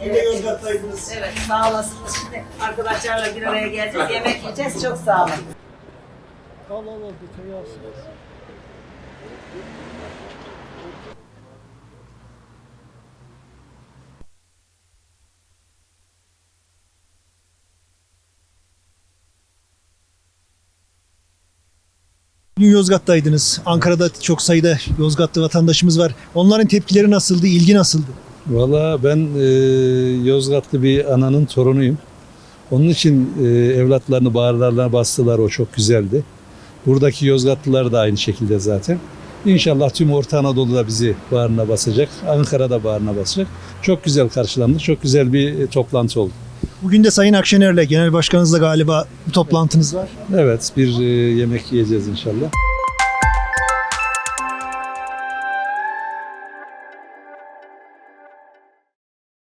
Evet. Yozgat'taydınız. Evet sağ olasınız. Şimdi arkadaşlarla bir araya geleceğiz. Yemek yiyeceğiz. Çok sağ olun. Al al al detayı alsın. Bugün Yozgat'taydınız. Ankara'da çok sayıda Yozgatlı vatandaşımız var. Onların tepkileri nasıldı? İlgi nasıldı? Valla ben e, Yozgatlı bir ananın torunuyum. Onun için e, evlatlarını bağırlarına bastılar o çok güzeldi. Buradaki Yozgatlılar da aynı şekilde zaten. İnşallah tüm Orta Anadolu'da bizi bağrına basacak. Ankara'da bağrına basacak. Çok güzel karşılandık. Çok güzel bir e, toplantı oldu. Bugün de Sayın Akşener'le Genel Başkanınızla galiba bir toplantınız var. Evet bir e, yemek yiyeceğiz inşallah.